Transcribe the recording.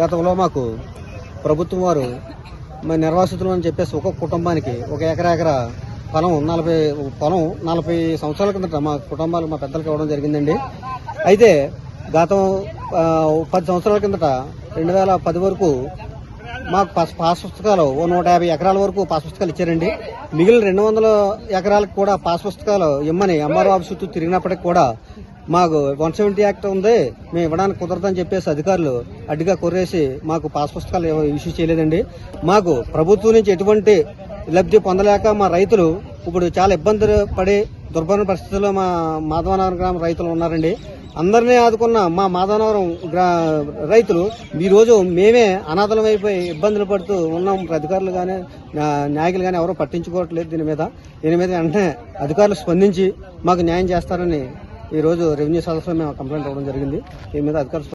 గతంలో మాకు ప్రభుత్వం వారు మరి నిర్వాసితులు అని చెప్పేసి ఒక్కొక్క కుటుంబానికి ఒక ఎకరా ఎకరా పొలం నలభై పొలం నలభై సంవత్సరాల కిందట మా కుటుంబాలు మా పెద్దలకు ఇవ్వడం జరిగిందండి. అయితే గతం పది సంవత్సరాల కిందట రెండు వేల పది వరకు మాకు పాస్ పాస్ పుస్తకాలు ఓ నూట యాభై ఎకరాల వరకు పాస్ పుస్తకాలు ఇచ్చారండి. మిగిలిన రెండు వందల ఎకరాలకు కూడా పాస్ పుస్తకాలు ఇమ్మని ఎంఆర్ఓ ఆఫీసు చుట్టూ తిరిగినప్పటికి కూడా మాకు వన్ సెవెంటీ యాక్ట్ ఉంది మేము ఇవ్వడానికి కుదరదని చెప్పేసి అధికారులు అడ్డుగా కొర్రేసి మాకు పాస్ పుస్తకాలు ఇష్యూ చేయలేదండి. మాకు ప్రభుత్వం నుంచి ఎటువంటి లబ్ధి పొందలేక మా రైతులు ఇప్పుడు చాలా ఇబ్బందులు పడి దుర్భర పరిస్థితుల్లో మా మాధవనగరం గ్రామ రైతులు ఉన్నారండి. అందరినీ ఆదుకున్న మా మాధవనగరం గ్రా రైతులు ఈరోజు రోజు మేమే అనాథలం అయిపోయి ఇబ్బందులు పడుతూ ఉన్నాం. అధికారులు కానీ నాయకులు కానీ ఎవరో పట్టించుకోవట్లేదు దీని మీద. దీని మీద వెంటనే అధికారులు స్పందించి మాకు న్యాయం చేస్తారని ఈ రోజు రెవెన్యూ సదస్సులో మేము కంప్లైంట్ ఇవ్వడం జరిగింది. దీని మీద అధికారులు